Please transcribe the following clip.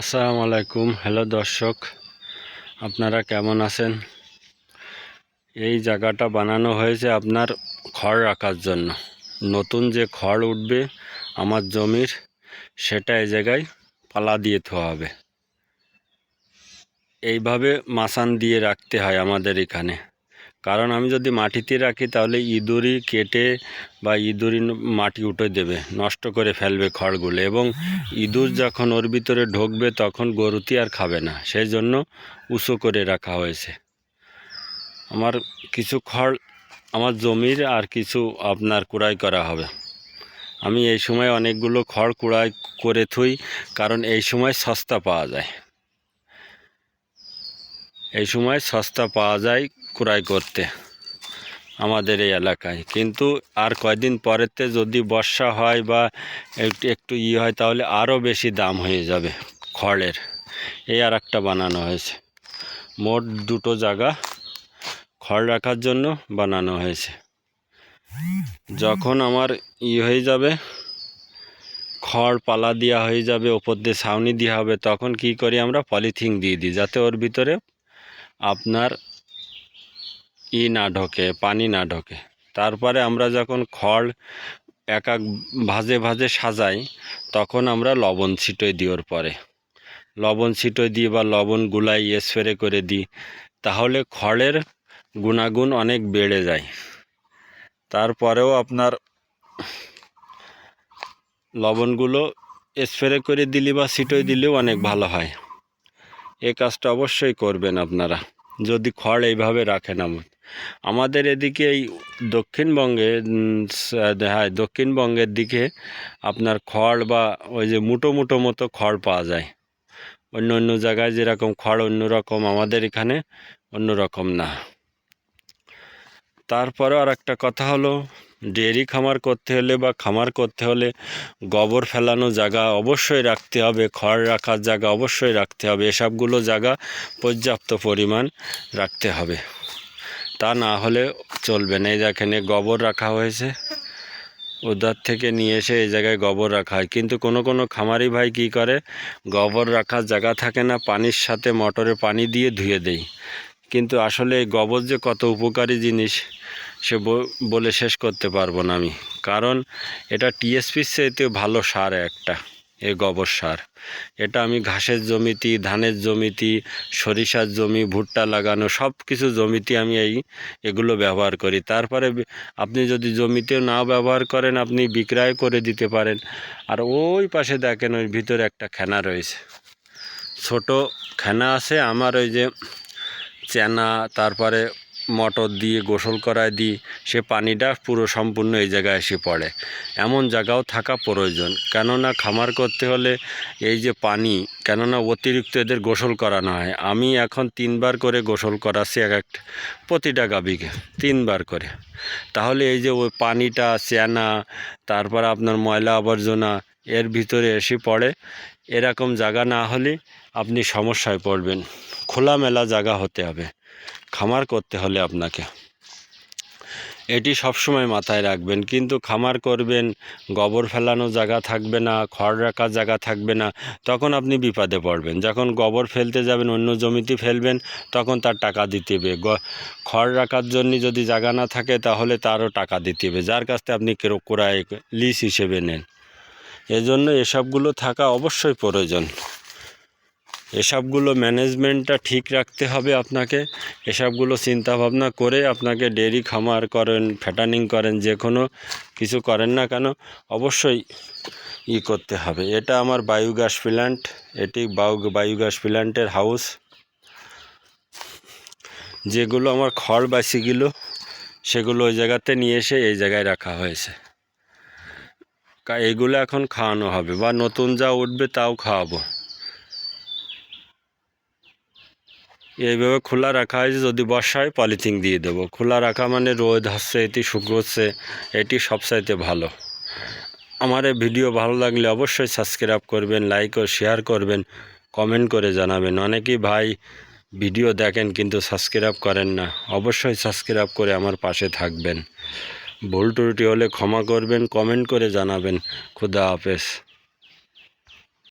আসসালামু আলাইকুম। হ্যালো দর্শক, আপনারা কেমন আছেন? এই জায়গাটা বানানো হয়েছে আপনার খড় রাখার জন্য। নতুন যে খড় উঠবে আমার জমির, সেটা এই জায়গায় পালা দিয়ে থোয়া হবে। এইভাবে মাসান দিয়ে রাখতে হয় আমাদের এখানে। কারণ আমি যদি মাটিতে রাখি তাহলে ইঁদুরি কেটে বা ইঁদুরি মাটি উঠে দেবে, নষ্ট করে ফেলবে খড়গুলো। এবং ইঁদুর যখন ওর ভিতরে ঢুকবে তখন গরুটি আর খাবে না সেই জন্য উঁচু করে রাখা হয়েছে। আমার কিছু খড়, আমার জমির আর কিছু আপনার কুড়াই করা হবে। আমি এই সময় অনেকগুলো খড় কুড়াই করে থুই, কারণ এই সময় সস্তা পাওয়া যায়। এই সময় সস্তা পাওয়া যায় কুড়াই করতে আমাদের এই এলাকায়। কিন্তু আর কয়দিন পরেতে যদি বর্ষা হয় বা একটু একটু ই হয়, তাহলে আরও বেশি দাম হয়ে যাবে খড়ের। এই আর একটা বানানো হয়েছে। মোট দুটো জায়গা খড় রাখার জন্য বানানো হয়েছে। যখন আমার ই হয়ে যাবে, খড় পালা দেওয়া হয়ে যাবে, ওপর দিয়ে ছাউনি দেওয়া হবে, তখন কি করি আমরা পলিথিন দিয়ে দিই, যাতে ওর ভিতরে আপনার ই না ঢোকে, পানি না ঢোকে। তারপরে আমরা যখন খড় এক এক ভাজে ভাজে সাজাই, তখন আমরা লবণ ছিটোই দিই ওর পরে। লবণ ছিটোই দিই বা লবণ গুলাই স্প্রে করে দিই, তাহলে খড়ের গুণাগুণ অনেক বেড়ে যায়। তারপরেও আপনার লবণগুলো স্প্রে করে দিলে বা ছিটোই দিলেও অনেক ভালো হয়। এ কাজটা অবশ্যই করবেন আপনারা, যদি খড় এইভাবে রাখেন আমন আমাদের এদিকে এই দক্ষিণবঙ্গে হ্যাঁ দক্ষিণবঙ্গের দিকে আপনার খড় বা ওই যে মুটো মুটো মতো খড় পাওয়া যায়। অন্য অন্য জায়গায় যেরকম খড় অন্য রকম, আমাদের এখানে অন্য রকম না। তারপরে আর একটা কথা হলো, ডেয়ারি খামার করতে হলে বা খামার করতে হলে গোবর ফেলানো জায়গা অবশ্যই রাখতে হবে, খড় রাখার জায়গা অবশ্যই রাখতে হবে, এসবগুলো জায়গা পর্যাপ্ত পরিমাণ রাখতে হবে। তা না হলে চলবে না। এই যেখানে গোবর রাখা হয়েছে। ওদার থেকে নিয়ে এসে এই জায়গায় গোবর রাখা হয়। কিন্তু কোনো কোনো খামারি ভাই কী করে? গোবর রাখার জায়গা থাকে না, পানির সাথে মোটরে পানি দিয়ে ধুয়ে দেই কিন্তু আসলে এই গোবর যে কত উপকারী জিনিস, সে বলে শেষ করতে পারব না আমি। কারণ এটা টিএসপির চাইতে ভালো সার একটা। এই গোবর সার। এটা আমি ঘাসের জমিতে, ধানের জমিতে, সরিষার জমি, ভুট্টা লাগানো সব কিছু জমিতে আমি এই এগুলো ব্যবহার করি। তারপরে আপনি যদি জমিতে না ব্যবহার করেন, আপনি বিক্রয় করে দিতে পারেন। আর ওই পাশে দেখেন, ওই ভিতরে একটা খেনা রয়েছে। ছোট খেনা আছে, আমার ওই যে চেনা, তারপরে মটর দিয়ে, গোসল করায় দিই, সে পানিটা পুরো সম্পূর্ণ এই জায়গায় এসে পড়ে। এমন জায়গাও থাকা প্রয়োজন। কেননা খামার করতে হলে এই যে পানি, কেননা অতিরিক্ত এদের গোসল করানো হয়। আমি এখন তিনবার করে গোসল করাচ্ছি এক একটা প্রতিটা গাভীকে, তিনবার করে। তাহলে এই যে ওই পানিটা, চেনা, তারপর আপনার ময়লা আবর্জনা এর ভিতরে এসে পড়ে। এরকম জায়গা না হলে আপনি সমস্যায় পড়বেন। খোলামেলা জায়গা হতে হবে। খামার করতে হলে আপনাকে। এটি সবসময় মাথায় রাখবেন। কিন্তু খামার করবেন, গোবর ফেলানো জায়গা থাকবে না, খড় রাখার জায়গা থাকবে না, তখন আপনি বিপদে পড়বেন। যখন গোবর ফেলতে যাবেন, অন্য জমিতে ফেলবেন, তখন তার টাকা দিতে হবে। খড় রাখার জন্য যদি জায়গা না থাকে, তাহলে তারও টাকা দিতে হবে। যার কাছ থেকে আপনি কেরো কোরায় লিজ হিসেবে নেন। এজন্য এসবগুলো থাকা অবশ্যই প্রয়োজন। এসবগুলো ম্যানেজমেন্টটা ঠিক রাখতে হবে আপনাকে। এসবগুলো চিন্তা ভাবনা করে আপনাকে ডেয়ারি খামার করেন, ফ্যাটানিং করেন, যে কোনো কিছু করেন না কেন, অবশ্যই ই করতে হবে। এটা আমার বায়োগ্যাস প্ল্যান্ট এটি বায়ু বায়োগ্যাস প্ল্যান্টের হাউস। যেগুলো আমার খড় বাসিগুলো, সেগুলো ওই জায়গাতে নিয়ে এসে এই জায়গায় রাখা হয়েছে। এইগুলো এখন খাওয়ানো হবে বা নতুন যা উঠবে তাও খাওয়াবো। এইভাবে খোলা রাখা হয়েছে, যদি বর্ষায় পলিথিন দিয়ে দেবো। খোলা রাখা মানে রোদ হচ্ছে, এটি শুকোচ্ছে এটি সবচাইতে ভালো। আমার এই ভিডিও ভালো লাগলে অবশ্যই সাবস্ক্রাইব করবেন, লাইক ও শেয়ার করবেন, কমেন্ট করে জানাবেন। অনেকেই ভাই ভিডিও দেখেন কিন্তু সাবস্ক্রাইব করেন না, অবশ্যই সাবস্ক্রাইব করে আমার পাশে থাকবেন। ভুল ত্রুটি হলে ক্ষমা করবেন কমেন্ট করে জানাবেন। খুদা হাফেজ।